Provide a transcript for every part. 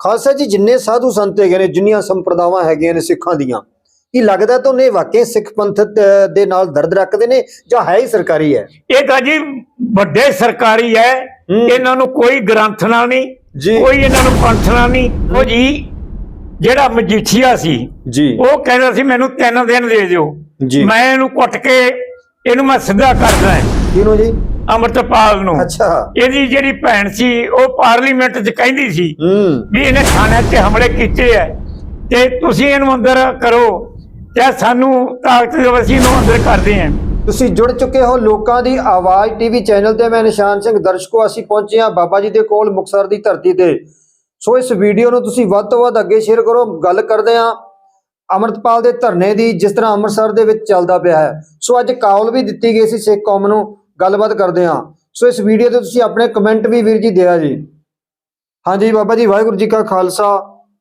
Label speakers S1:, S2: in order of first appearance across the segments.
S1: ਖਾਲਸਾ ਜੀ ਜਿੰਨੇ ਸਾਧੂ ਸੰਤ ਹੈਗੇ ਨੇ ਜਿੰਨੀਆਂ ਸੰਪਰਦਾਵਾਂ ਹੈਗੀਆਂ ਨੇ ਸਿੱਖਾਂ ਦੀਆਂ ਕੀ ਲੱਗਦਾ ਤੁਹਾਨੂੰ ਇਹ ਵਾਕਈ ਸਿੱਖ ਪੰਥ ਦੇ ਨਾਲ ਦਰਦ ਰੱਖਦੇ ਨੇ ਜਾਂ ਹੈ ਹੀ ਸਰਕਾਰੀ ਹੈ?
S2: ਇਹ ਤਾਂ ਜੀ ਵੱਡੇ ਸਰਕਾਰੀ ਹੈ। ਇਹਨਾਂ ਨੂੰ ਕੋਈ ਗ੍ਰੰਥ ਨਾਲ ਨਹੀਂ। ਕੋਈ ਇਹਨਾਂ ਨੂੰ ਪੰਥ ਨਾਲ ਨਹੀਂ ਉਹ ਜੀ ਜਿਹੜਾ ਮਜੀਠੀਆ ਸੀ
S1: ਜੀ।
S2: ਉਹ ਕਹਿੰਦਾ ਸੀ ਮੈਨੂੰ ਤਿੰਨ ਦਿਨ ਦੇ ਦਿਓ। ਮੈਂ ਇਹਨੂੰ ਕੁੱਟ ਕੇ ਇਹਨੂੰ ਮੈਂ ਸਿੱਧਾ ਕਰਦਾ ਹੈ।
S1: ਕਿਹਨੂੰ ਜੀ?
S2: ਅਮਰਤਪਾਲ ਨੂੰ।
S1: ਅੱਛਾ।
S2: ਇਹਦੀ ਜਿਹੜੀ ਭੈਣ ਸੀ ਉਹ ਪਾਰਲੀਮੈਂਟ 'ਚ ਕਹਿੰਦੀ ਸੀ
S1: ਹੂੰ।
S2: ਵੀ ਇਹਨੇ ਥਾਣੇ ਤੇ ਹਮਲੇ ਕੀਤੇ ਐ। ਤੇ ਤੁਸੀਂ ਇਹਨੂੰ ਅੰਦਰ ਕਰੋ ਤੇ ਸਾਨੂੰ ਤਾਕਤ ਦਿਓ ਅਸੀਂ ਇਹਨੂੰ ਅੰਦਰ ਕਰਦੇ ਆਂ।
S1: ਤੁਸੀਂ ਜੁੜ ਚੁੱਕੇ ਹੋ ਲੋਕਾਂ ਦੀ ਆਵਾਜ਼ ਟੀਵੀ ਚੈਨਲ ਤੇ। ਮੈਂ ਨਿਸ਼ਾਨ ਸਿੰਘ ਦਰਸ਼ਕੋ ਅਸੀਂ ਪਹੁੰਚੇ ਹਾਂ ਬਾਬਾ ਜੀ ਦੇ ਕੋਲ ਮੁਕਸਰ ਦੀ ਧਰਤੀ ਤੇ। ਸੋ ਇਸ ਵੀਡੀਓ ਨੂੰ ਤੁਸੀਂ ਵੱਧ ਤੋਂ ਵੱਧ ਅੱਗੇ ਸ਼ੇਅਰ ਕਰੋ। ਗੱਲ ਕਰਦੇ ਹਾਂ ਅਮਰਤਪਾਲ ਦੇ ਧਰਨੇ ਦੀ ਜਿਸ ਤਰ੍ਹਾਂ ਅੰਮ੍ਰਿਤਸਰ ਦੇ ਵਿੱਚ ਚੱਲਦਾ ਪਿਆ ਹੈ। ਸੋ ਅੱਜ ਕਾਲ ਵੀ ਦਿੱਤੀ ਗਈ ਸੀ ਸਿੱਖ ਕੌਮ ਨੂੰ। ਗੱਲਬਾਤ ਕਰਦੇ ਹਾਂ। ਸੋ ਇਸ ਵੀਡੀਓ ਤੇ ਤੁਸੀਂ ਆਪਣੇ ਕਮੈਂਟ ਵੀ ਵੀਰ ਜੀ ਦਿਆ ਜੀ। ਹਾਂਜੀ ਬਾਬਾ ਜੀ ਵਾਹਿਗੁਰੂ ਜੀ ਕਾ ਖਾਲਸਾ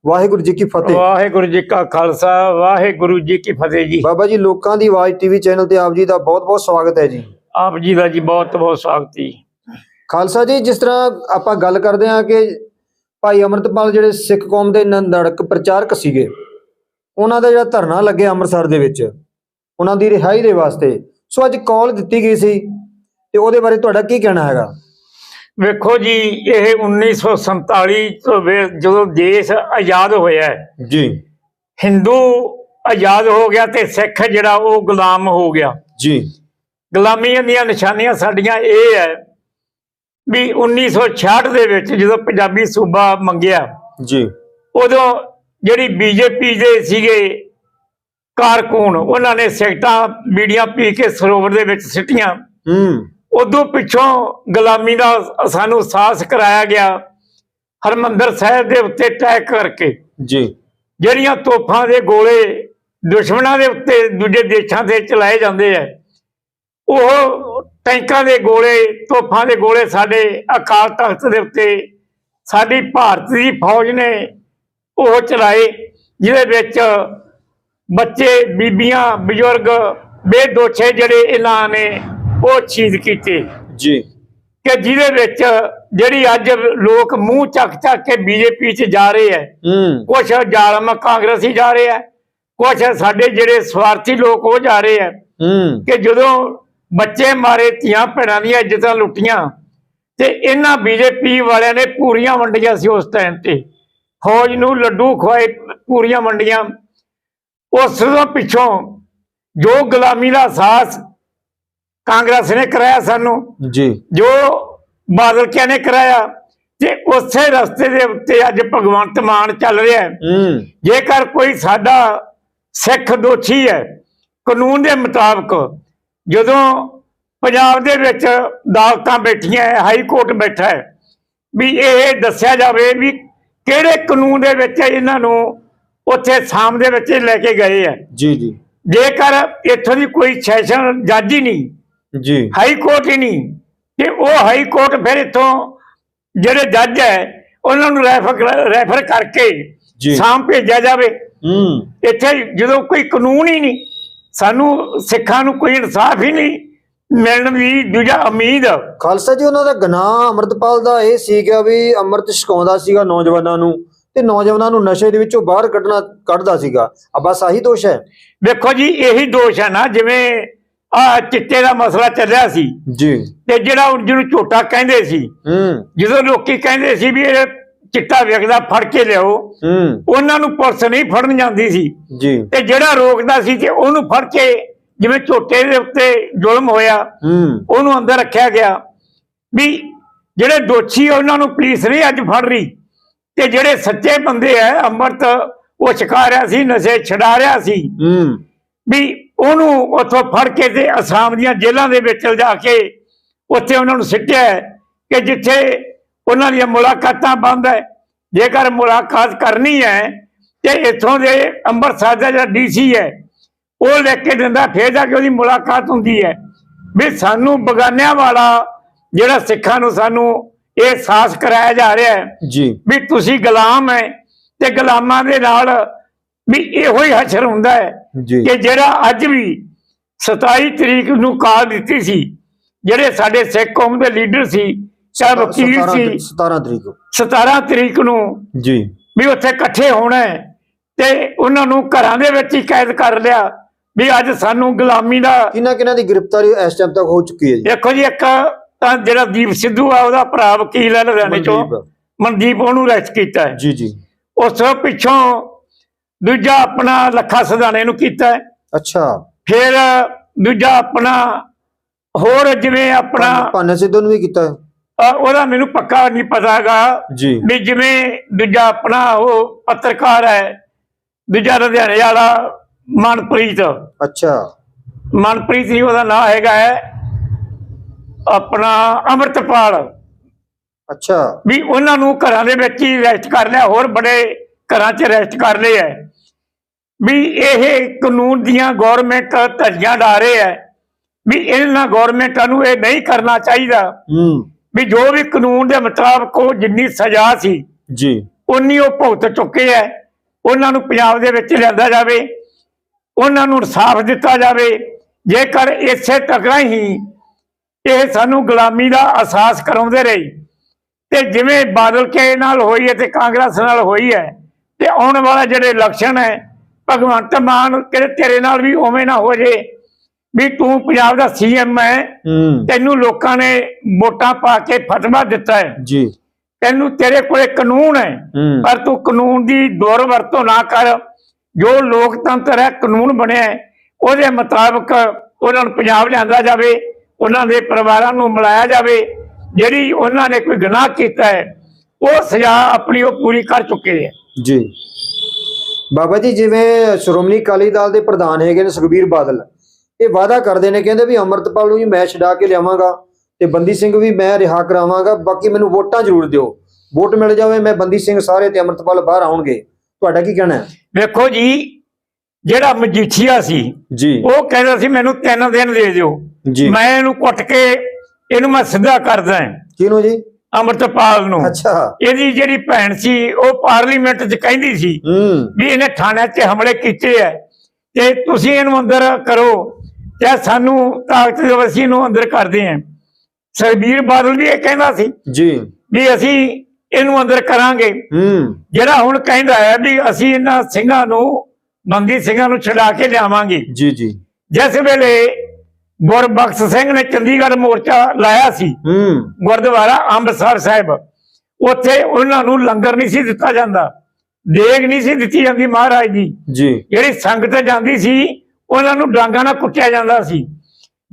S1: ਵਾਹਿਗੁਰੂ ਜੀ ਕੀ ਫਤਿਹ।
S2: ਵਾਹਿਗੁਰੂ ਜੀ ਕਾ ਖਾਲਸਾ ਵਾਹਿਗੁਰੂ ਜੀ ਕੀ ਫਤਿਹ ਜੀ।
S1: ਬਾਬਾ ਜੀ ਲੋਕਾਂ ਦੀ ਆਵਾਜ਼ ਟੀਵੀ ਚੈਨਲ ਤੇ ਆਪ ਜੀ ਦਾ ਬਹੁਤ ਬਹੁਤ ਸਵਾਗਤ ਹੈ ਜੀ।
S2: ਆਪ ਜੀ ਦਾ ਜੀ ਬਹੁਤ ਬਹੁਤ ਸਵਾਗਤ ਜੀ।
S1: ਖਾਲਸਾ ਜੀ ਜਿਸ ਤਰ੍ਹਾਂ ਆਪਾਂ ਗੱਲ ਕਰਦੇ ਹਾਂ ਕਿ ਭਾਈ ਅਮਰਤਪਾਲ ਜਿਹੜੇ ਸਿੱਖ ਕੌਮ ਦੇ ਨੰਦੜਕ ਪ੍ਰਚਾਰਕ ਸੀਗੇ ਉਹਨਾਂ ਦਾ ਜਿਹੜਾ ਧਰਨਾ ਲੱਗਿਆ ਅੰਮ੍ਰਿਤਸਰ ਦੇ ਵਿੱਚ ਉਹਨਾਂ ਦੀ ਰਿਹਾਈ ਦੇ ਵਾਸਤੇ। ਸੋ ਅੱਜ ਕਾਲ ਦਿੱਤੀ ਗਈ ਸੀ। ਤੇ ਉਹਦੇ ਬਾਰੇ ਤੁਹਾਡਾ ਕੀ ਕਹਿਣਾ ਹੈਗਾ?
S2: ਵੇਖੋ ਜੀ ਇਹ 1947 ਤੋਂ ਵੇ- ਜਦੋਂ ਦੇਸ਼ ਆਜ਼ਾਦ ਹੋਇਆ ਹੈ,
S1: ਜੀ।
S2: ਹਿੰਦੂ ਆਜ਼ਾਦ ਹੋ ਗਿਆ ਤੇ ਸਿੱਖ ਜਿਹੜਾ ਉਹ ਗੁਲਾਮ ਹੋ ਗਿਆ।
S1: ਜੀ।
S2: ਗੁਲਾਮੀਆਂ ਦੀਆਂ ਨਿਸ਼ਾਨੀਆਂ ਸਾਡੀਆਂ ਇਹ ਹੈ ਵੀ 1966 ਦੇ ਵਿੱਚ ਜਦੋਂ ਪੰਜਾਬੀ ਸੂਬਾ ਮੰਗਿਆ
S1: ਜੀ।
S2: ਉਦੋਂ ਜਿਹੜੀ ਬੀਜੇਪੀ ਦੇ ਸੀਗੇ ਕਾਰਕੂਨ ਉਹਨਾਂ ਨੇ ਸਿਗਟਾਂ ਬੀੜੀਆਂ ਪੀ ਕੇ ਸਰੋਵਰ ਦੇ ਵਿੱਚ ਸਿੱਟੀਆਂ।
S1: ਹੂੰ।
S2: ਉਦੋਂ ਪਿੱਛੋਂ ਗੁਲਾਮੀ ਦਾ ਸਾਨੂੰ ਸਾਹਸ ਕਰਾਇਆ ਗਿਆ ਹਰਮੰਦਰ ਸਾਹਿਬ ਦੇ ਉੱਤੇ ਅਟੈਕ ਕਰਕੇ।
S1: ਜੀ।
S2: ਜਿਹੜੀਆਂ ਤੋਪਾਂ ਦੇ ਗੋਲੇ ਦੁਸ਼ਮਣਾਂ ਦੇ ਉੱਤੇ ਦੂਜੇ ਦੇਸ਼ਾਂ ਤੇ ਚਲਾਏ ਜਾਂਦੇ ਆ ਉਹ ਟੈਂਕਾਂ ਦੇ ਗੋਲੇ ਤੋਪਾਂ ਦੇ ਗੋਲੇ ਸਾਡੇ ਅਕਾਲ ਤਖਤ ਦੇ ਉੱਤੇ ਸਾਡੀ ਭਾਰਤ ਦੀ ਫੌਜ ਨੇ ਉਹ ਚਲਾਏ ਜਿਹਦੇ ਵਿੱਚ ਬੱਚੇ ਬੀਬੀਆਂ ਬਜ਼ੁਰਗ ਬੇਦੋਛੇ ਜਿਹੜੇ ਇਹਨਾਂ ਨੇ ਉਹ ਸ਼ਹੀਦ ਕੀਤੇ।
S1: ਜੀ।
S2: ਕਿ ਜਿਹਦੇ ਵਿੱਚ ਜਿਹੜੀ ਅੱਜ ਲੋਕ ਮੂੰਹ ਚੱਕ ਚੱਕ ਕੇ ਬੀਜੇਪੀ 'ਚ ਜਾ ਰਹੇ ਹੈ
S1: ਹੂੰ।
S2: ਕੁਛ ਜ਼ਾਲਮ ਕਾਂਗਰਸੀ ਜਾ ਰਹੇ ਆ ਕੁਛ ਸਾਡੇ ਜਿਹੜੇ ਸਵਾਰਥੀ ਲੋਕ ਉਹ ਜਾ ਰਹੇ
S1: ਹੂੰ।
S2: ਕਿ ਜਦੋਂ ਬੱਚੇ ਮਾਰੇ ਧੀਆਂ ਭੈਣਾਂ ਦੀਆਂ ਇੱਜ਼ਤਾਂ ਲੁੱਟੀਆਂ ਤੇ ਇਹਨਾਂ ਬੀਜੇਪੀ ਵਾਲਿਆਂ ਨੇ ਪੂਰੀਆਂ ਵੰਡੀਆਂ ਸੀ ਉਸ ਟਾਈਮ ਤੇ। ਫੌਜ ਨੂੰ ਲੱਡੂ ਖਵਾਏ ਪੂਰੀਆਂ ਵੰਡੀਆਂ। ਉਸ ਤੋਂ ਪਿੱਛੋਂ ਜੋ ਗੁਲਾਮੀ ਦਾ ਅਹਿਸਾਸ ਕਾਂਗਰਸ ਨੇ ਕਰਾਇਆ ਸਾਨੂੰ।
S1: ਜੀ।
S2: ਜੋ ਬਾਦਲ ਕਿਆ ਨੇ ਕਰਾਇਆ ਤੇ ਉਸੇ ਰਸਤੇ ਦੇ ਉੱਤੇ ਅੱਜ ਭਗਵੰਤ ਮਾਨ ਚੱਲ ਰਿਹਾ ਹੈ।
S1: ਹੂੰ।
S2: ਜੇਕਰ ਕੋਈ ਸਾਡਾ ਸਿੱਖ ਦੋਸ਼ੀ ਹੈ ਕਾਨੂੰਨ ਦੇ ਮੁਤਾਬਕ ਜਦੋਂ ਪੰਜਾਬ ਦੇ ਵਿੱਚ ਅਦਾਲਤਾਂ ਬੈਠੀਆਂ ਹੈ ਹਾਈ ਕੋਰਟ ਬੈਠਾ ਹੈ ਵੀ ਇਹ ਦੱਸਿਆ ਜਾਵੇ ਵੀ ਕਿਹੜੇ ਕਾਨੂੰਨ ਦੇ ਵਿੱਚ ਇਹਨਾਂ ਨੂੰ ਉੱਥੇ ਸਾਮ ਦੇ ਵਿੱਚ ਲੈ ਕੇ ਗਏ ਹੈ।
S1: ਜੀ ਜੀ।
S2: ਜੇਕਰ ਇੱਥੋਂ ਦੀ ਕੋਈ ਸੈਸ਼ਨ ਜੱਜ ਹੀ ਨਹੀਂ
S1: ਜੀ।
S2: ਹਾਈ ਕੋਰਟ ਹੀ ਨਹੀਂ। ਤੇ ਉਹ ਹਾਈ ਕੋਰਟ ਫਿਰ ਇੱਥੋਂ ਜਿਹੜੇ ਜੱਜ ਹੈ ਉਹਨਾਂ ਨੂੰ ਰੈਫਰ ਰੈਫਰ ਕਰਕੇ
S1: ਜੀ।
S2: ਸਾਮ ਭੇਜਿਆ ਜਾਵੇ।
S1: ਹੂੰ।
S2: ਇੱਥੇ ਜਦੋਂ ਕੋਈ ਕਾਨੂੰਨ ਹੀ ਨਹੀਂ ਸਾਨੂੰ ਸਿੱਖਾਂ ਨੂੰ ਕੋਈ ਇਨਸਾਫ ਹੀ ਨਹੀਂ ਮਿਲਣ ਦੀ ਦੂਜਾ ਉਮੀਦ।
S1: ਖਾਲਸਾ ਜੀ ਉਹਨਾਂ ਦਾ ਗੁਨਾਹ ਅਮਰਤਪਾਲ ਦਾ ਇਹ ਸੀਗਾ ਵੀ ਅੰਮ੍ਰਿਤ ਛਕਾਉਂਦਾ ਸੀਗਾ ਨੌਜਵਾਨਾਂ ਨੂੰ ਤੇ ਨੌਜਵਾਨਾਂ ਨੂੰ ਨਸ਼ੇ ਦੇ ਵਿੱਚੋਂ ਬਾਹਰ ਕੱਢਣਾ ਕੱਢਦਾ ਸੀਗਾ। ਆ ਬਸ ਆਹੀ ਦੋਸ਼ ਹੈ।
S2: ਵੇਖੋ ਜੀ ਇਹੀ ਦੋਸ਼ ਹੈ ਨਾ ਜਿਵੇਂ ਆ ਚਿੱਟੇ ਦਾ ਮਸਲਾ ਚੱਲਿਆ ਸੀ।
S1: ਜੀ।
S2: ਤੇ ਜਿਹੜਾ ਹੁਣ ਜਿਹਨੂੰ ਝੋਟਾ ਕਹਿੰਦੇ ਸੀ
S1: ਹੂੰ।
S2: ਜਦੋਂ ਲੋਕੀ ਕਹਿੰਦੇ ਸੀ ਵੀ ਇਹ ਚਿੱਟਾ ਵੇਖਦਾ ਫੜ ਕੇ ਲਿਆਓ।
S1: ਹੂੰ।
S2: ਉਹਨਾਂ ਨੂੰ ਪੁਲਿਸ ਨਹੀਂ ਫੜਨ ਜਾਂਦੀ ਸੀ।
S1: ਜੀ।
S2: ਤੇ ਜਿਹੜਾ ਰੋਕਦਾ ਸੀ ਤੇ ਉਹਨੂੰ ਫੜ ਕੇ ਜਿਵੇਂ ਝੋਟੇ ਦੇ ਉੱਤੇ ਜ਼ੁਲਮ ਹੋਇਆ
S1: ਹੂੰ।
S2: ਉਹਨੂੰ ਅੰਦਰ ਰੱਖਿਆ ਗਿਆ। ਵੀ ਜਿਹੜੇ ਦੋਸ਼ੀ ਉਹਨਾਂ ਨੂੰ ਪੁਲਿਸ ਨਹੀਂ ਅੱਜ ਫੜ ਰਹੀ। ਤੇ ਜਿਹੜੇ ਸੱਚੇ ਬੰਦੇ ਆ ਅੰਮ੍ਰਿਤ ਉਹ ਛਕਾ ਰਿਹਾ ਸੀ ਨਸ਼ੇ ਛਡਾ ਰਿਹਾ ਸੀ।
S1: ਹੂੰ।
S2: ਵੀ ਉਹਨੂੰ ਉੱਥੋਂ ਫੜ ਕੇ ਤੇ ਅਸਾਮ ਦੀਆਂ ਜੇਲ੍ਹਾਂ ਦੇ ਵਿੱਚ ਲਿਜਾ ਕੇ ਉੱਥੇ ਉਹਨਾਂ ਨੂੰ ਸਿੱਟਿਆ ਕਿ ਜਿੱਥੇ ਉਹਨਾਂ ਦੀਆਂ ਮੁਲਾਕਾਤਾਂ ਬੰਦ ਹੈ। ਜੇਕਰ ਮੁਲਾਕਾਤ ਕਰਨੀ ਹੈ ਤੇ ਇੱਥੋਂ ਦੇ ਅੰਮ੍ਰਿਤਸਰ ਦਾ ਜਿਹੜਾ ਡੀਸੀ ਹੈ ਉਹ ਲਿਖ ਕੇ ਦਿੰਦਾ ਫੇਰ ਜਾ ਕੇ ਉਹਦੀ ਮੁਲਾਕਾਤ ਹੁੰਦੀ ਹੈ। ਵੀ ਸਾਨੂੰ ਬਗਾਨਿਆਂ ਵਾਲਾ ਜਿਹੜਾ ਸਿੱਖਾਂ ਨੂੰ ਸਾਨੂੰ ਇਹ ਸਾਹਸ ਕਰਾਇਆ ਜਾ ਰਿਹਾ ਹੈ
S1: ਜੀ।
S2: ਵੀ ਤੁਸੀਂ ਗੁਲਾਮ ਹੈ ਤੇ ਗੁਲਾਮਾਂ ਦੇ ਨਾਲ ਵੀ ਇਹੋ ਹੀ ਹਸ਼ਰ ਹੁੰਦਾ ਹੈ ਕਿ ਜਿਹੜਾ ਅੱਜ ਵੀ 27 ਤਰੀਕ ਨੂੰ ਕਾਲ ਦਿੱਤੀ ਸੀ ਜਿਹੜੇ ਸਾਡੇ ਸਿੱਖ ਕੌਮ ਦੇ ਲੀਡਰ ਸੀ ਚਾਹੇ ਵਕੀਲ ਸੀ
S1: 17 ਤਰੀਕ ਨੂੰ।
S2: 17 ਤਰੀਕ ਨੂੰ
S1: ਜੀ।
S2: ਵੀ ਉੱਥੇ ਇਕੱਠੇ ਹੋਣਾ ਹੈ ਤੇ ਉਹਨਾਂ ਨੂੰ ਘਰਾਂ ਦੇ ਵਿੱਚ ਹੀ ਕੈਦ ਕਰ ਲਿਆ ਵੀ ਅੱਜ ਸਾਨੂੰ ਗੁਲਾਮੀ ਦਾ
S1: ਕਿਹਨਾਂ ਕਿਹਨਾਂ ਦੀ ਗ੍ਰਿਫਤਾਰੀ ਇਸ ਟਾਈਮ ਤੱਕ ਹੋ ਚੁੱਕੀ ਹੈ ਜੀ?
S2: ਦੇਖੋ ਜੀ ਇੱਕ ਤਾਂ ਜਿਹੜਾ ਦੀਪ ਸਿੱਧੂ ਆ ਉਹਦਾ ਭਰਾ ਵਕੀਲ ਹੈ ਲੁਧਿਆਣੇ ਚੋਂ
S1: ਮਨਦੀਪ।
S2: ਮਨਦੀਪ ਉਹਨੂੰ ਅਰੈਸਟ ਕੀਤਾ ਹੈ।
S1: ਜੀ ਜੀ।
S2: ਉਸ ਤੋਂ ਪਿੱਛੋਂ ਦੂਜਾ ਆਪਣਾ ਲੱਖਾ ਸਦਾਨੇ ਨੂੰ ਕੀਤਾ
S1: ਅੱਛਾ।
S2: ਫਿਰ ਦੂਜਾ ਆਪਣਾ ਹੋਰ ਜਿਵੇਂ ਆਪਣਾ
S1: ਭਾਨਾ ਸਿੱਧੂ ਨੂੰ ਵੀ ਕੀਤਾ
S2: ਉਹਦਾ ਮੈਨੂੰ ਪੱਕਾ ਨਹੀਂ ਪਤਾਗਾ
S1: ਜੀ।
S2: ਵੀ ਜਿਵੇਂ ਦੂਜਾ ਆਪਣਾ ਉਹ ਪੱਤਰਕਾਰ ਹੈ ਦੂਜਾ ਲੁਧਿਆਣੇ ਵਾਲਾ ਮਨਪ੍ਰੀਤ।
S1: ਅੱਛਾ।
S2: ਮਨਪ੍ਰੀਤ ਨਹੀਂ ਉਹਦਾ ਨਾਮ ਹੈਗਾ ਹੈ ਆਪਣਾ ਅਮਰਤਪਾਲ।
S1: ਅੱਛਾ।
S2: ਵੀ ਉਹਨਾਂ ਨੂੰ ਘਰਾਂ ਦੇ ਵਿੱਚ ਹੀ ਅਰੈਸਟ ਕਰ ਲਿਆ ਹੋਰ ਬੜੇ ਘਰਾਂ 'ਚ ਅਰੈਸਟ ਕਰ ਲਏ ਹੈ। ਵੀ ਇਹ ਕਾਨੂੰਨ ਦੀਆਂ ਗਵਰਨਮੈਂਟ ਧੱਜੀਆਂ ਡਾ ਰਹੇ ਹੈ ਵੀ ਇਹਨਾਂ ਗਵਰਨਮੈਂਟਾਂ ਨੂੰ ਇਹ ਨਹੀਂ ਕਰਨਾ ਚਾਹੀਦਾ।
S1: ਹੂੰ।
S2: ਵੀ ਜੋ ਵੀ ਕਾਨੂੰਨ ਦੇ ਮੁਤਾਬਕ ਉਹ ਜਿੰਨੀ ਸਜ਼ਾ ਸੀ
S1: ਜੀ।
S2: ਉਨੀ ਉਹ ਭੁਗਤ ਚੁੱਕੇ ਹੈ ਉਹਨਾਂ ਨੂੰ ਪੰਜਾਬ ਦੇ ਵਿੱਚ ਲਿਆਂਦਾ ਜਾਵੇ ਉਹਨਾਂ ਨੂੰ ਇਨਸਾਫ ਦਿੱਤਾ ਜਾਵੇ। ਜੇਕਰ ਇਸੇ ਤਕਰਾ ਹੀ ਇਹ ਸਾਨੂੰ ਗੁਲਾਮੀ ਦਾ ਅਹਿਸਾਸ ਕਰਾਉਂਦੇ ਰਹੇ ਤੇ ਜਿਵੇਂ ਬਾਦਲ ਕੇ ਨਾਲ ਹੋਈ ਹੈ ਤੇ ਕਾਂਗਰਸ ਨਾਲ ਹੋਈ ਹੈ ਤੇ ਆਉਣ ਵਾਲਾ ਜਿਹੜੇ ਇਲੈਕਸ਼ਨ ਹੈ ਭਗਵੰਤ ਮਾਨ ਕਿਤੇ ਤੇਰੇ ਨਾਲ ਵੀ ਉਵੇਂ ਨਾ ਹੋ ਜੇ ਵੀ ਤੂੰ ਪੰਜਾਬ ਦਾ ਸੀਐਮ ਹੈ ਤੈਨੂੰ ਲੋਕਾਂ ਨੇ ਵੋਟਾਂ ਪਾ ਕੇ ਫਤਵਾ ਦਿੱਤਾ ਹੈ।
S1: ਜੀ।
S2: ਤੈਨੂੰ ਤੇਰੇ ਕੋਲੇ ਕਾਨੂੰਨ ਹੈ ਪਰ ਤੂੰ ਕਾਨੂੰਨ ਦੀ ਦੁਰਵਰਤੋਂ ਨਾ ਕਰ। ਜੋ ਲੋਕਤੰਤਰ ਹੈ ਕਾਨੂੰਨ ਬਣਿਆ ਹੈ ਉਹਦੇ ਮੁਤਾਬਕ ਉਹਨਾਂ ਨੂੰ ਪੰਜਾਬ ਲਿਆਂਦਾ ਜਾਵੇ ਉਹਨਾਂ ਦੇ ਪਰਿਵਾਰਾਂ ਨੂੰ ਮਿਲਾਇਆ ਜਾਵੇ ਜਿਹੜੀ ਉਹਨਾਂ ਨੇ ਕੋਈ ਗੁਨਾਹ ਕੀਤਾ ਹੈ ਉਹ ਸਜ਼ਾ ਆਪਣੀ ਉਹ ਪੂਰੀ ਕਰ ਚੁੱਕੇ ਹੈ।
S1: ਜੀ। ਬਾਬਾ ਜੀ ਜਿਵੇਂ ਸ਼੍ਰੋਮਣੀ ਅਕਾਲੀ ਦਲ ਦੇ ਪ੍ਰਧਾਨ ਹੈਗੇ ਨੇ ਸੁਖਬੀਰ ਬਾਦਲ ਇਹ ਵਾਅਦਾ ਕਰਦੇ ਨੇ ਕਹਿੰਦੇ ਵੀ ਅਮਰਤਪਾਲ ਨੂੰ ਵੀ ਮੈਂ ਛਡਾ ਕੇ ਲਿਆਵਾਂਗਾ ਤੇ ਬੰਦੀ ਸਿੰਘ ਵੀ ਮੈਂ ਰਿਹਾ ਕਰਾਵਾਂਗਾ ਬਾਕੀ ਮੈਨੂੰ ਵੋਟਾਂ ਜ਼ਰੂਰ ਦਿਓ। ਵੋਟ ਮਿਲ ਜਾਵੇ ਮੈਂ ਬੰਦੀ ਸਿੰਘ ਸਾਰੇ ਤੇ ਅਮਰਤਪਾਲ ਬਾਹਰ ਆਉਣਗੇ। ਤੁਹਾਡਾ ਕੀ ਕਹਿਣਾ ਹੈ?
S2: ਵੇਖੋ ਜੀ ਜਿਹੜਾ ਮਜੀਠੀਆ ਸੀ
S1: ਜੀ।
S2: ਉਹ ਕਹਿੰਦਾ ਸੀ ਮੈਨੂੰ ਤਿੰਨ ਦਿਨ ਦੇ ਦਿਓ।
S1: ਜੀ।
S2: ਮੈਂ ਇਹਨੂੰ ਕੁੱਟ ਕੇ ਇਹਨੂੰ ਮੈਂ ਸਿੱਧਾ ਕਰਦਾ
S1: ਕਿਹਨੂੰ ਜੀ?
S2: ਅਮਰਤਪਾਲ ਨੂੰ।
S1: ਅੱਛਾ।
S2: ਇਹਦੀ ਜਿਹੜੀ ਭੈਣ ਸੀ ਉਹ ਪਾਰਲੀਮੈਂਟ 'ਚ ਕਹਿੰਦੀ ਸੀ ਵੀ ਇਹਨੇ ਥਾਣਿਆਂ 'ਚ ਹਮਲੇ ਕੀਤੇ ਐ। ਤੇ ਤੁਸੀਂ ਇਹਨੂੰ ਅੰਦਰ ਕਰੋ ਤੇ ਸਾਨੂੰ ਤਾਕਤ ਦਿਓ ਅਸੀਂ ਇਹਨੂੰ ਅੰਦਰ ਕਰਦੇ ਆਂ ਸਰਬੀਰ ਬਾਦਲ ਵੀ ਇਹ ਕਹਿੰਦਾ ਸੀ
S1: ਜੀ।
S2: ਵੀ ਅਸੀਂ ਇਹਨੂੰ ਅੰਦਰ ਕਰਾਂਗੇ।
S1: ਹੂੰ।
S2: ਜਿਹੜਾ ਹੁਣ ਕਹਿੰਦਾ ਹੈ ਵੀ ਅਸੀਂ ਇਹਨਾਂ ਸਿੰਘਾਂ ਨੂੰ ਬੰਦੀ ਸਿੰਘਾਂ ਨੂੰ ਛਡਾ ਕੇ ਲਿਆਵਾਂਗੇ।
S1: ਜੀ ਜੀ।
S2: ਜਿਸ ਵੇਲੇ ਗੁਰਬਖਸ਼ ਸਿੰਘ ਨੇ ਚੰਡੀਗੜ੍ਹ ਮੋਰਚਾ ਲਾਇਆ ਸੀ।
S1: ਹੂੰ।
S2: ਗੁਰਦੁਆਰਾ ਅੰਮ੍ਰਿਤਸਰ ਸਾਹਿਬ। ਉੱਥੇ ਉਹਨਾਂ ਨੂੰ ਲੰਗਰ ਨਹੀਂ ਸੀ ਦਿੱਤਾ ਜਾਂਦਾ। ਦੇਗ ਨਹੀਂ ਸੀ ਦਿੱਤੀ ਜਾਂਦੀ ਮਹਾਰਾਜ ਦੀ।
S1: ਜੀ।
S2: ਜਿਹੜੀ ਸੰਗਤ ਜਾਂਦੀ ਸੀ ਉਹਨਾਂ ਨੂੰ ਡਾਂਗਾਂ ਨਾਲ ਕੁੱਟਿਆ ਜਾਂਦਾ ਸੀ।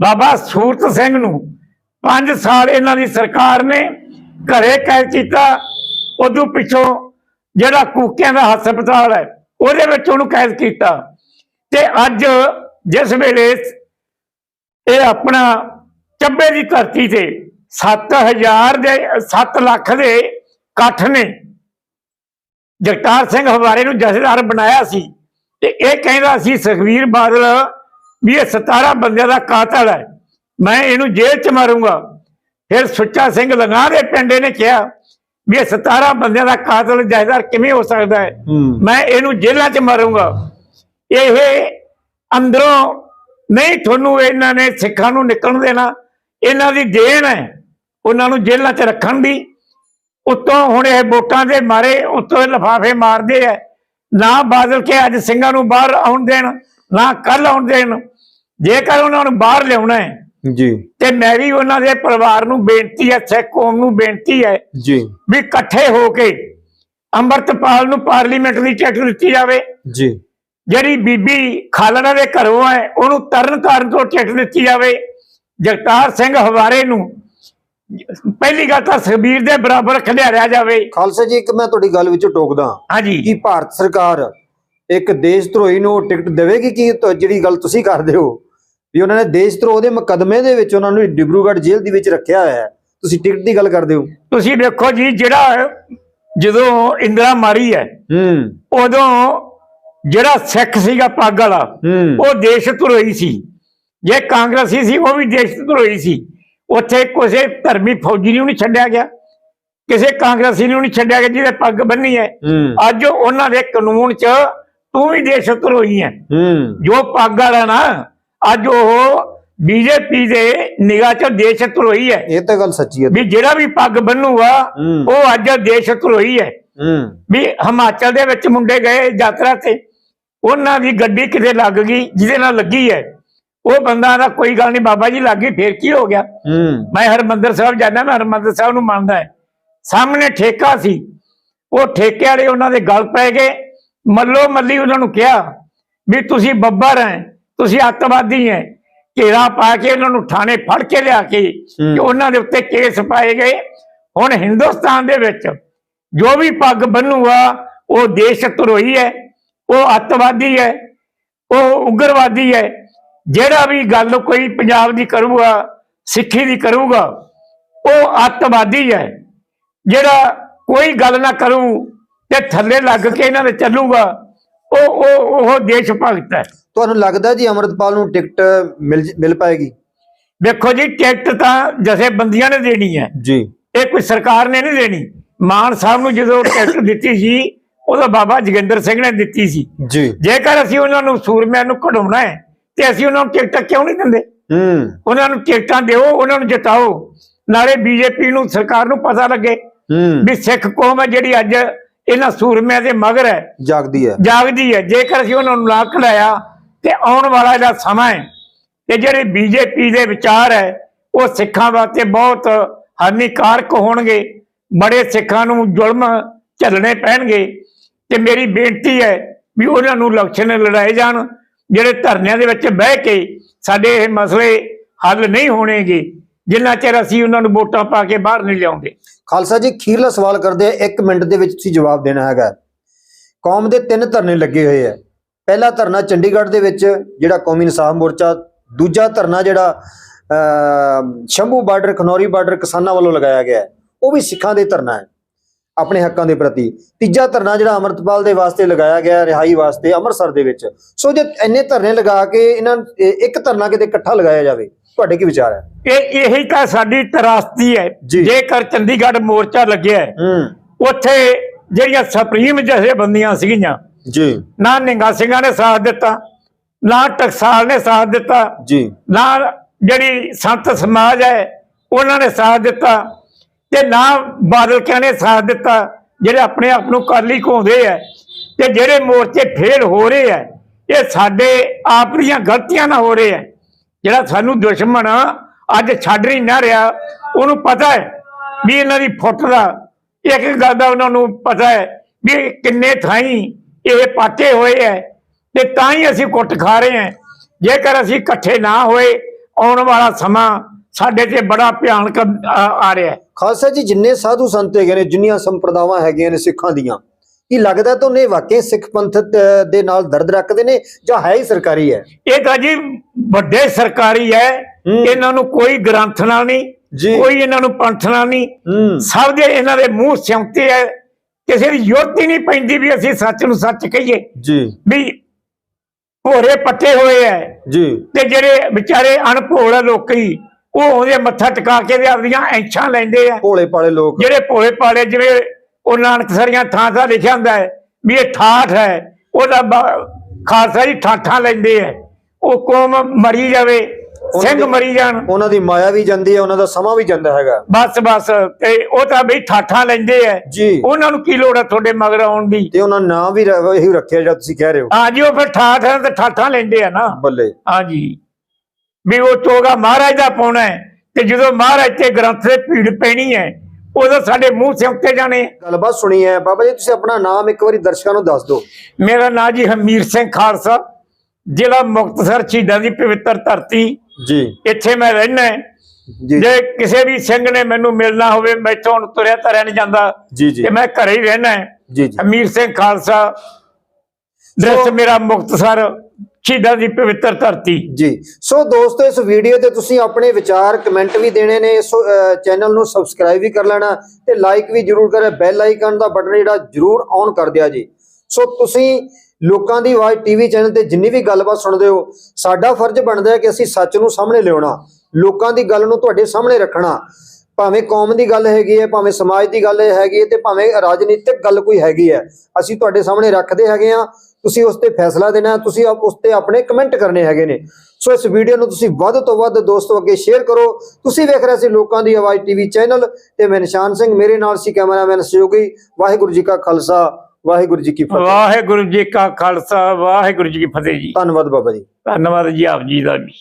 S2: ਬਾਬਾ ਸੂਰਤ ਸਿੰਘ ਨੂੰ 5 ਸਾਲ ਇਹਨਾਂ ਦੀ ਸਰਕਾਰ ਨੇ ਘਰੇ ਕੈਦ ਕੀਤਾ। ਉਦੋਂ ਪਿੱਛੋਂ ਜਿਹੜਾ ਕੂਕਿਆਂ ਦਾ ਹਸਪਤਾਲ ਹੈ ਉਹਦੇ ਵਿੱਚ ਉਹਨੂੰ ਕੈਦ ਕੀਤਾ। ਤੇ ਅੱਜ ਜਿਸ ਵੇਲੇ ਇਹ ਆਪਣਾ ਚੱਬੇ ਦੀ ਧਰਤੀ ਤੇ 7000 ਦੇ 7 ਲੱਖ ਦੇ ਇਕੱਠ ਨੇ। ਜਗਤਾਰ ਸਿੰਘ ਹਵਾਰੇ ਨੂੰ ਜਥੇਦਾਰ ਬਣਾਇਆ ਸੀ ਤੇ ਇਹ ਕਹਿੰਦਾ ਸੀ ਸੁਖਵੀਰ ਬਾਦਲ ਵੀ ਇਹ 17 ਬੰਦਿਆਂ ਦਾ ਕਾਤਲ ਹੈ। ਮੈਂ ਇਹਨੂੰ ਜੇਲ੍ਹ 'ਚ ਮਾਰੂੰਗਾ। ਫਿਰ ਸੁੱਚਾ ਸਿੰਘ ਲੰਗਾ ਦੇ ਪਿੰਡੇ ਨੇ ਕਿਹਾ ਵੀ ਇਹ 17 ਬੰਦਿਆਂ ਦਾ ਕਾਤਲ ਜਥੇਦਾਰ ਕਿਵੇਂ ਹੋ ਸਕਦਾ ਹੈ?
S1: ਹੂੰ।
S2: ਮੈਂ ਇਹਨੂੰ ਜੇਲ੍ਹਾਂ 'ਚ ਮਾਰੂੰਗਾ। ਇਹ ਅੰਦਰੋਂ ਨਹੀਂ ਤੁਹਾਨੂੰ ਇਹਨਾਂ ਨੇ ਸਿੱਖਾਂ ਨੂੰ ਨਿਕਲਣ ਦੇਣਾ। ਇਹਨਾਂ ਦੀ ਦੇਣ ਹੈ। ਉਹਨਾਂ ਨੂੰ ਜੇਲ੍ਹਾਂ 'ਚ ਰੱਖਣ ਦੀ। ਉੱਤੋਂ ਹੁਣ ਇਹ ਵੋਟਾਂ ਦੇ ਮਾਰੇ ਉੱਤੋਂ ਇਹ ਲਫਾਫੇ ਮਾਰਦੇ ਐ ਨਾ ਬਾਦਲ ਕੇ ਅੱਜ ਸਿੰਘਾਂ ਨੂੰ ਬਾਹਰ ਆਉਣ ਦੇਣ ਨਾ ਕੱਲ ਆਉਣ ਦੇਣ। ਜੇਕਰ ਉਹਨਾਂ ਨੂੰ ਬਾਹਰ ਲਿਆਉਣਾ ਹੈ
S1: ਜੀ।
S2: ਤੇ ਮੈਂ ਵੀ ਉਹਨਾਂ ਦੇ ਪਰਿਵਾਰ ਨੂੰ ਬੇਨਤੀ ਹੈ ਸਿੱਖ ਕੌਮ ਨੂੰ ਬੇਨਤੀ ਹੈ
S1: ਜੀ।
S2: ਵੀ ਇਕੱਠੇ ਹੋ ਕੇ ਅੰਮ੍ਰਿਤਪਾਲ ਨੂੰ ਪਾਰਲੀਮੈਂਟ ਦੀ ਟਿਕਟ ਦਿੱਤੀ ਜਾਵੇ।
S1: ਜੀ।
S2: ਜਿਹੜੀ ਬੀਬੀ ਖਾਲੜਾ ਦੇ ਘਰੋਂ ਹੈ ਉਹਨੂੰ ਤਰਨ ਤਾਰਨ ਤੋਂ ਟਿਕਟ ਦਿੱਤੀ ਜਾਵੇ। ਜਗਤਾਰ ਸਿੰਘ ਹਵਾਰੇ ਨੂੰ ਪਹਿਲੀ ਗੱਲ ਤਾਂ ਸੁਖਬੀਰ ਦੇ ਬਰਾਬਰ ਖਿਡਾਰਿਆ ਜਾਵੇ।
S1: ਖਾਲਸਾ ਜੀ ਇੱਕ ਮੈਂ ਤੁਹਾਡੀ ਗੱਲ ਵਿੱਚ ਟੋਕਦਾ
S2: ਹਾਂਜੀ।
S1: ਕੀ ਭਾਰਤ ਸਰਕਾਰ ਇੱਕ ਦੇਸ਼ ਧਰੋਹੀ ਨੂੰ ਟਿਕਟ ਦੇਵੇਗੀ ਕੀ ਜਿਹੜੀ ਗੱਲ ਤੁਸੀਂ ਕਰਦੇ ਹੋ? ਵੀ ਉਹਨਾਂ ਨੇ ਦੇਸ਼ ਧਰੋਹ ਦੇ ਮੁਕਦਮੇ ਦੇ ਵਿੱਚ ਉਹਨਾਂ ਨੂੰ ਡਿਬਰੂਗੜ੍ਹ ਜੇਲ੍ਹ ਦੇ ਵਿੱਚ ਰੱਖਿਆ ਹੋਇਆ ਹੈ। ਤੁਸੀਂ ਟਿਕਟ ਦੀ ਗੱਲ ਕਰਦੇ ਹੋ?
S2: ਤੁਸੀਂ ਵੇਖੋ ਜੀ ਜਿਹੜਾ ਜਦੋਂ ਇੰਦਰਾ ਮਾਰੀ ਹੈ
S1: ਹੂੰ।
S2: ਉਦੋਂ ਜਿਹੜਾ ਸਿੱਖ ਸੀਗਾ ਪੱਗ ਵਾਲਾ ਉਹ ਦੇਸ਼ ਧਰੋਹੀ ਸੀ। ਜੇ ਕਾਂਗਰਸੀ ਸੀ ਉਹ ਵੀ ਦੇਸ਼ ਧਰੋਹੀ ਸੀ। ਉੱਥੇ ਕਿਸੇ ਧਰਮੀ ਫੌਜੀ ਨੂੰ ਨਹੀਂ ਛੱਡਿਆ ਗਿਆ। ਕਿਸੇ ਕਾਂਗਰਸੀ ਨੂੰ ਨਹੀਂ ਛੱਡਿਆ ਗਿਆ ਜਿਹਦੇ ਪੱਗ ਬੰਨੀ ਹੈ। ਅੱਜ ਉਹਨਾਂ ਦੇ ਕਾਨੂੰਨ 'ਚ ਤੂੰ ਵੀ ਦੇਸ਼ ਧਰੋਹੀ ਹੈ। ਜੋ ਪੱਗ ਵਾਲਾ ਨਾ ਅੱਜ ਉਹ ਬੀਜੇਪੀ ਦੇ ਨਿਗਾਹ 'ਚ ਦੇਸ਼ ਧਰੋਹੀ ਹੈ
S1: ਇਹ ਤਾਂ ਗੱਲ ਸੱਚੀ ਹੈ
S2: ਵੀ ਜਿਹੜਾ ਵੀ ਪੱਗ ਬੰਨੂਗਾ। ਉਹ ਅੱਜ ਦੇਸ਼ ਧਰੋਹੀ ਹੈ
S1: ਹੂੰ।
S2: ਵੀ ਹਿਮਾਚਲ ਦੇ ਵਿੱਚ ਮੁੰਡੇ ਗਏ ਯਾਤਰਾ ਤੇ। ਉਹਨਾਂ ਦੀ ਗੱਡੀ ਕਿਤੇ ਲੱਗ ਗਈ ਜਿਹਦੇ ਨਾਲ ਲੱਗੀ ਹੈ ਉਹ ਬੰਦਾ ਦਾ ਕੋਈ ਗੱਲ ਨਹੀਂ ਬਾਬਾ ਜੀ ਲੱਗ ਗਈ ਫੇਰ ਕੀ ਹੋ ਗਿਆ? ਮੈਂ ਹਰਮੰਦਰ ਸਾਹਿਬ ਜਾਂਦਾ ਮੈਂ ਹਰਮੰਦਰ ਸਾਹਿਬ ਨੂੰ ਮੰਨਦਾ ਹੈ ਸਾਹਮਣੇ ਠੇਕਾ ਸੀ। ਉਹ ਠੇਕੇ ਵਾਲੇ ਉਹਨਾਂ ਦੇ ਗਲ ਪੈ ਗਏ। ਮੱਲੋ ਮੱਲੀ ਉਹਨਾਂ ਨੂੰ ਕਿਹਾ ਵੀ ਤੁਸੀਂ ਬੱਬਰ ਹੈ ਤੁਸੀਂ ਅੱਤਵਾਦੀ ਹੈ ਘੇਰਾ ਪਾ ਕੇ ਉਹਨਾਂ ਨੂੰ ਥਾਣੇ ਫੜ ਕੇ ਲਿਆ ਕੇ ਉਹਨਾਂ ਦੇ ਉੱਤੇ ਕੇਸ ਪਾਏ ਗਏ। ਹੁਣ ਹਿੰਦੁਸਤਾਨ ਦੇ ਵਿੱਚ ਜੋ ਵੀ ਪੱਗ ਬੰਨੂਗਾ ਉਹ ਦੇਸ਼ ਧਰੋਹੀ ਹੈ ਉਹ ਅੱਤਵਾਦੀ ਹੈ ਉਹ ਉਗਰਵਾਦੀ ਹੈ। ਜਿਹੜਾ ਵੀ ਗੱਲ ਕੋਈ ਪੰਜਾਬ ਦੀ ਕਰੂਗਾ ਸਿੱਖੀ ਦੀ ਕਰੂਗਾ ਉਹ ਅੱਤਵਾਦੀ ਹੈ। ਜਿਹੜਾ ਕੋਈ ਗੱਲ ਨਾ ਕਰੂ ਤੇ ਥੱਲੇ ਲੱਗ ਕੇ ਇਹਨਾਂ ਦੇ ਚੱਲੂਗਾ ਉਹ ਉਹ ਉਹ ਦੇਸ਼ ਭਗਤ ਹੈ।
S1: ਤੁਹਾਨੂੰ ਲੱਗਦਾ ਜੀ ਅਮਰਤਪਾਲ ਨੂੰ ਟਿਕਟ ਮਿਲ ਮਿਲ ਪਾਏਗੀ?
S2: ਵੇਖੋ ਜੀ ਟਿਕਟ ਤਾਂ ਜਥੇਬੰਦੀਆਂ ਨੇ ਦੇਣੀ ਹੈ।
S1: ਜੀ।
S2: ਇਹ ਕੋਈ ਸਰਕਾਰ ਨੇ ਨਹੀਂ ਦੇਣੀ। ਮਾਨ ਸਾਹਿਬ ਨੂੰ ਜਦੋਂ ਟਿਕਟ ਦਿੱਤੀ ਸੀ ਉਦੋਂ ਬਾਬਾ ਜੋਗਿੰਦਰ ਸਿੰਘ ਨੇ ਦਿੱਤੀ ਸੀ।
S1: ਜੀ।
S2: ਜੇਕਰ ਅਸੀਂ ਉਹਨਾਂ ਨੂੰ ਸੂਰਮਿਆਂ ਨੂੰ ਕਢਾਉਣਾ ਹੈ ਤੇ ਅਸੀਂ ਉਹਨਾਂ ਨੂੰ ਟਿਕਟਾਂ ਕਿਉਂ ਨਹੀਂ ਦਿੰਦੇ?
S1: ਹੂੰ।
S2: ਉਹਨਾਂ ਨੂੰ ਟਿਕਟਾਂ ਦਿਓ ਉਹਨਾਂ ਨੂੰ ਜਿਤਾਓ। ਨਾਲੇ ਬੀਜੇਪੀ ਨੂੰ ਸਰਕਾਰ ਨੂੰ ਪਤਾ ਲੱਗੇ
S1: ਹੂੰ।
S2: ਵੀ ਸਿੱਖ ਕੌਮ ਹੈ ਜਿਹੜੀ ਅੱਜ ਇਹਨਾਂ ਸੂਰਮਿਆਂ ਦੇ ਮਗਰ ਹੈ।
S1: ਜਾਗਦੀ ਹੈ।
S2: ਜਾਗਦੀ ਹੈ। ਜੇਕਰ ਅਸੀਂ ਉਹਨਾਂ ਨੂੰ ਨਾ ਖੜਾਇਆ ਤੇ ਆਉਣ ਵਾਲਾ ਜਿਹੜਾ ਸਮਾਂ ਹੈ ਤੇ ਜਿਹੜੇ ਬੀਜੇਪੀ ਦੇ ਵਿਚਾਰ ਹੈ ਉਹ ਸਿੱਖਾਂ ਵਾਸਤੇ ਬਹੁਤ ਹਾਨੀਕਾਰਕ ਹੋਣਗੇ। ਬੜੇ ਸਿੱਖਾਂ ਨੂੰ ਜ਼ੁਲਮ ਝੱਲਣੇ ਪੈਣਗੇ। ਤੇ ਮੇਰੀ ਬੇਨਤੀ ਹੈ ਵੀ ਉਹਨਾਂ ਨੂੰ ਇਲੈਕਸ਼ਨ ਲੜਾਏ ਜਾਣ, ਜਿਹੜੇ ਧਰਨਿਆਂ ਦੇ ਵਿੱਚ ਬਹਿ ਕੇ ਸਾਡੇ ਇਹ ਮਸਲੇ ਹੱਲ ਨਹੀਂ ਹੋਣਗੇ, ਜਿੰਨਾ ਚਿਰ ਅਸੀਂ ਉਹਨਾਂ ਨੂੰ ਵੋਟਾਂ ਪਾ ਕੇ ਬਾਹਰ ਨਹੀਂ ਲਿਆਉਂਦੇ।
S1: ਖਾਲਸਾ ਜੀ, ਖੀਰਲਾ ਸਵਾਲ ਕਰਦੇ ਆ 1 ਮਿੰਟ ਦੇ ਵਿੱਚ ਤੁਸੀਂ ਜਵਾਬ ਦੇਣਾ ਹੈਗਾ ਕੌਮ ਦੇ ਤਿੰਨ ਧਰਨੇ ਲੱਗੇ ਹੋਏ ਆ ਪਹਿਲਾ ਧਰਨਾ ਚੰਡੀਗੜ੍ਹ ਦੇ ਵਿੱਚ, ਜਿਹੜਾ ਕੌਮੀ ਇਨਸਾਫ ਮੋਰਚਾ, ਦੂਜਾ ਧਰਨਾ ਜਿਹੜਾ ਸ਼ੰਭੂ ਬਾਰਡਰ, ਖਨੌਰੀ ਬਾਰਡਰ ਕਿਸਾਨਾਂ ਵੱਲੋਂ ਲਗਾਇਆ ਗਿਆ ਉਹ ਵੀ ਸਿੱਖਾਂ ਦੇ ਧਰਨਾ ਹੈ। ਆਪਣੇ ਹੱਕਾਂ ਦੇ ਪ੍ਰਤੀ। ਤੀਜਾ ਧਰਨਾ ਜਿਹੜਾ ਅਮਰਤਪਾਲ ਦੇ ਵਾਸਤੇ ਲਗਾਇਆ ਗਿਆ ਰਿਹਾਈ ਵਾਸਤੇ ਅੰਮ੍ਰਿਤਸਰ ਦੇ ਵਿੱਚ। ਸੋ ਜੇ ਇੰਨੇ ਧਰਨੇ ਲਗਾ ਕੇ ਇਹਨਾਂ ਇਹ- ਇੱਕ ਧਰਨਾ ਕਿਤੇ ਇਕੱਠਾ ਲਗਾਇਆ ਜਾਵੇ ਤੁਹਾਡੇ ਕੀ ਵਿਚਾਰ ਹੈ?
S2: ਇਹ ਇਹੀ ਤਾਂ ਸਾਡੀ ਤਰਾਸਦੀ ਹੈ। ਜੇਕਰ ਚੰਡੀਗੜ੍ਹ ਮੋਰਚਾ ਲੱਗਿਆ ਹੂੰ। ਉੱਥੇ ਜਿਹੜੀਆਂ ਸੁਪਰੀਮ ਜਥੇਬੰਦੀਆਂ ਸੀਗੀਆਂ
S1: ਜੀ।
S2: ਨਾ ਨਿੰਗਾ ਸਿੰਘਾਂ ਨੇ ਸਾਥ ਦਿੱਤਾ ਨਾ ਟਕਸਾਲ ਨੇ ਸਾਥ ਦਿੱਤਾ
S1: ਜੀ।
S2: ਨਾ ਜਿਹੜੀ ਸੰਤ ਸਮਾਜ ਹੈ ਉਹਨਾਂ ਨੇ ਸਾਥ ਦਿੱਤਾ। ਤੇ ਨਾ ਬਾਦਲਕਿਆਂ ਨੇ ਸਾਥ ਦਿੱਤਾ, ਜਿਹੜੇ ਆਪਣੇ ਆਪ ਨੂੰ ਕਾਲੀ ਘੋਂਦੇ ਐ ਤੇ ਜਿਹੜੇ ਮੋਰਚੇ ਫੇਲ ਹੋ ਰਹੇ ਐ ਇਹ ਸਾਡੇ ਆਪ ਦੀਆਂ ਗਲਤੀਆਂ ਨਾਲ ਹੋ ਰਹੇ ਐ ਜਿਹੜਾ ਸਾਨੂੰ ਦੁਸ਼ਮਣ ਅੱਜ ਛੱਡ ਨਹੀਂ ਨਾ ਰਿਹਾ, ਉਹਨੂੰ ਪਤਾ ਹੈ ਵੀ ਇਹਨਾਂ ਦੀ ਫੁੱਟ ਦਾ, ਇੱਕ ਗੱਲ ਦਾ ਉਹਨਾਂ ਨੂੰ ਪਤਾ ਹੈ ਵੀ ਕਿੰਨੇ ਥਾਈ ਇਹ ਪਾਟੇ ਹੋਏ ਐ ਤੇ ਤਾਂ ਹੀ ਅਸੀਂ ਕੁੱਟ ਖਾ ਰਹੇ ਹਾਂ ਜੇਕਰ ਅਸੀਂ ਇਕੱਠੇ ਨਾ ਹੋਏ, ਆਉਣ ਵਾਲਾ ਸਮਾਂ ਸਾਡੇ ਤੇ ਬੜਾ ਭਿਆਨਕ ਆ ਰਿਹਾ ਹੈ।
S1: ਖਾਲਸਾ ਜੀ ਜਿੰਨੇ ਸਾਧੂ ਸੰਤ ਹੈਗੇ ਨੇ ਜਿੰਨੀਆਂ ਸੰਪਰਦਾਵਾਂ ਹੈਗੀਆਂ ਨੇ ਸਿੱਖਾਂ ਦੀਆਂ ਕੀ ਲੱਗਦਾ ਤੁਹਾਨੂੰ ਇਹ ਵਾਕਈ ਸਿੱਖ ਪੰਥ ਦੇ ਨਾਲ ਦਰਦ ਰੱਖਦੇ ਨੇ ਜਾਂ ਹੈ ਹੀ ਸਰਕਾਰੀ ਹੈ?
S2: ਇਹ ਤਾਂ ਜੀ ਵੱਡੇ ਸਰਕਾਰੀ ਹੈ।
S1: ਹੂੰ।
S2: ਇਹਨਾਂ ਨੂੰ ਕੋਈ ਗ੍ਰੰਥ ਨਾਲ ਨਹੀਂ। ਕੋਈ ਇਹਨਾਂ ਨੂੰ ਪੰਥ ਨਾਲ ਨਹੀਂ।
S1: ਹੂੰ।
S2: ਸਭ ਦੇ ਇਹਨਾਂ ਦੇ ਮੂੰਹ ਸਿਉਂਤੇ ਹੈ। ਕਿਸੇ ਦੀ ਜ਼ਰੂਰਤ ਹੀ ਨਹੀਂ ਪੈਂਦੀ ਵੀ ਅਸੀਂ ਸੱਚ ਨੂੰ ਸੱਚ ਕਹੀਏ।
S1: ਜੀ।
S2: ਵੀ ਭੋਰੇ ਪੱਟੇ ਹੋਏ ਐ
S1: ਜੀ।
S2: ਤੇ ਜਿਹੜੇ ਵਿਚਾਰੇ ਅਣਭੋਲ ਲੋਕੀ ਉਹ ਉਹਦੇ ਮੱਥਾ ਟਿਕਾ ਕੇ ਤੇ ਆਪਦੀਆਂ ਐਂਛਾਂ ਲੈਂਦੇ ਆ।
S1: ਭੋਲੇ ਪਾਲੇ ਲੋਕ।
S2: ਜਿਹੜੇ ਭੋਲੇ ਪਾਲੇ ਜਿਵੇਂ ਉਹ ਨਾਨਕ ਸਰੀਆਂ ਥਾਂ ਥਾਂ ਲਿਖਿਆ ਹੁੰਦਾ ਹੈ ਵੀ ਇਹ ਠਾਠ ਹੈ ਉਹਦਾ ਖਾਲਸਾ ਜੀ ਠਾਠਾਂ ਲੈਂਦੇ ਆ। ਉਹ ਕੌਮ ਮਰੀ ਜਾਵੇ ਸਿੰਘ ਮਰੀ ਜਾਣ।
S1: ਉਹਨਾਂ ਦੀ ਮਾਇਆ ਵੀ ਜਾਂਦੀ ਹੈ ਉਹਨਾਂ ਦਾ ਸਮਾਂ ਵੀ ਜਾਂਦਾ ਹੈਗਾ।
S2: ਬਸ ਬਸ ਤੇ ਉਹ ਤਾਂ ਬਈ ਠਾਠਾਂ ਲੈਂਦੇ ਆ।
S1: ਜੀ।
S2: ਉਹਨਾਂ ਨੂੰ ਕੀ ਲੋੜ ਹੈ ਤੁਹਾਡੇ ਮਗਰ ਆਉਣ ਦੀ?
S1: ਤੇ ਉਹਨਾਂ ਨਾਮ ਵੀ ਇਹੀ ਰੱਖਿਆ ਜਿਹੜਾ ਤੁਸੀਂ ਕਹਿ ਰਹੇ ਹੋ।
S2: ਹਾਂਜੀ ਉਹ ਫਿਰ ਠਾਠ ਹੈ ਤੇ ਠਾਠਾਂ ਲੈਂਦੇ ਆ ਨਾ।
S1: ਬੱਲੇ।
S2: ਹਾਂਜੀ ਵੀ ਉਹ ਚੋਗਾ ਮਹਾਰਾਜ ਦਾ ਪਾਉਣਾ ਹੈ ਤੇ ਜਦੋਂ ਮਹਾਰਾਜ ਤੇ ਗ੍ਰੰਥ ਦੇ ਭੀੜ ਪੈਣੀ ਹੈ ਉਦੋਂ ਸਾਡੇ ਮੂੰਹ ਸਿਉਂਤੇ ਜਾਣੇ।
S1: ਗੱਲਬਾਤ ਸੁਣੀ ਹੈ। ਬਾਬਾ ਜੀ ਤੁਸੀਂ ਆਪਣਾ ਨਾਮ ਇੱਕ ਵਾਰੀ ਦਰਸ਼ਕਾਂ ਨੂੰ ਦੱਸ ਦਿਓ।
S2: ਮੇਰਾ ਨਾਂ ਜੀ ਹਮੀਰ ਸਿੰਘ ਖਾਲਸਾ ਜ਼ਿਲ੍ਹਾ ਮੁਕਤਸਰ ਸ਼ਹੀਦਾਂ ਦੀ ਪਵਿੱਤਰ ਧਰਤੀ।
S1: ਜੀ।
S2: ਇੱਥੇ ਮੈਂ ਰਹਿਣਾ
S1: ਜੀ।
S2: ਜੇ ਕਿਸੇ ਵੀ ਸਿੰਘ ਨੇ ਮੈਨੂੰ ਮਿਲਣਾ ਹੋਵੇ ਮੈਥੋਂ ਹੁਣ ਤੁਰਿਆ ਤਰਿਆ ਨਹੀਂ ਜਾਂਦਾ।
S1: ਜੀ ਜੀ।
S2: ਤੇ ਮੈਂ ਘਰੇ ਹੀ ਰਹਿਣਾ
S1: ਜੀ ਜੀ।
S2: ਹਮੀਰ ਸਿੰਘ ਖਾਲਸਾ ਦਰਸ ਮੇਰਾ ਮੁਕਤਸਰ। ਸ਼ਹੀਦਾਂ ਦੀ ਪਵਿੱਤਰ ਧਰਤੀ।
S1: ਜੀ। ਸੋ ਦੋਸਤੋ, ਇਸ ਵੀਡੀਓ ਤੇ ਤੁਸੀਂ ਆਪਣੇ ਵਿਚਾਰ ਕਮੈਂਟ ਵੀ ਦੇਣੇ ਨੇ। ਇਸ ਚੈਨਲ ਨੂੰ ਸਬਸਕ੍ਰਾਈਬ ਵੀ ਕਰ ਲੈਣਾ ਤੇ ਲਾਈਕ ਵੀ ਜਰੂਰ ਕਰੇ ਬੈਲ ਆਈਕਨ ਦਾ ਬਟਨ ਜਿਹੜਾ ਜਰੂਰ ਔਨ ਕਰ ਦਿਆ ਜੀ। ਸੋ ਤੁਸੀਂ ਲੋਕਾਂ ਦੀ ਆਵਾਜ਼ ਟੀਵੀ ਚੈਨਲ ਤੇ ਜਿੰਨੀ ਵੀ ਗੱਲਬਾਤ ਸੁਣਦੇ ਹੋ, ਸਾਡਾ ਫਰਜ਼ ਬਣਦਾ ਹੈ ਕਿ ਅਸੀਂ ਸੱਚ ਨੂੰ ਸਾਹਮਣੇ ਲਿਆਉਣਾ, ਲੋਕਾਂ ਦੀ ਗੱਲ ਨੂੰ ਤੁਹਾਡੇ ਸਾਹਮਣੇ ਰੱਖਣਾ। ਭਾਵੇਂ ਕੌਮ ਦੀ ਗੱਲ ਹੈਗੀ ਹੈ, ਭਾਵੇਂ ਸਮਾਜ ਦੀ ਗੱਲ ਹੈਗੀ ਹੈ ਤੇ ਭਾਵੇਂ ਰਾਜਨੀਤਿਕ ਗੱਲ ਕੋਈ ਹੈਗੀ ਹੈ, ਅਸੀਂ ਤੁਹਾਡੇ ਸਾਹਮਣੇ ਰੱਖਦੇ ਹੈਗੇ ਆ ਤੁਸੀਂ ਉਸ ਤੇ ਫੈਸਲਾ ਦੇਣਾ ਤੁਸੀਂ ਉਸ ਤੇ ਆਪਣੇ ਕਮੈਂਟ ਕਰਨੇ ਹੈਗੇ ਨੇ। ਸੋ ਇਸ ਵੀਡੀਓ ਨੂੰ ਤੁਸੀਂ ਵੱਧ ਤੋਂ ਵੱਧ ਦੋਸਤੋ ਅੱਗੇ ਸ਼ੇਅਰ ਕਰੋ। ਤੁਸੀਂ ਵੇਖ ਰਹੇ ਸੀ ਲੋਕਾਂ ਦੀ ਆਵਾਜ਼ ਟੀਵੀ ਚੈਨਲ ਤੇ ਮੈਂ ਨਿਸ਼ਾਨ ਸਿੰਘ ਮੇਰੇ ਨਾਲ ਸੀ ਕੈਮਰਾਮੈਨ ਸਹਿਯੋਗੀ ਵਾਹਿਗੁਰੂ ਜੀ ਕਾ ਖਾਲਸਾ ਵਾਹਿਗੁਰੂ ਜੀ ਕੀ ਫਤਿਹ।
S2: ਵਾਹਿਗੁਰੂ ਜੀ ਕਾ ਖਾਲਸਾ ਵਾਹਿਗੁਰੂ ਜੀ ਕੀ ਫਤਿਹ ਜੀ।
S1: ਧੰਨਵਾਦ ਬਾਬਾ ਜੀ।
S2: ਧੰਨਵਾਦ ਜੀ ਆਪ ਜੀ ਦਾ ਵੀ।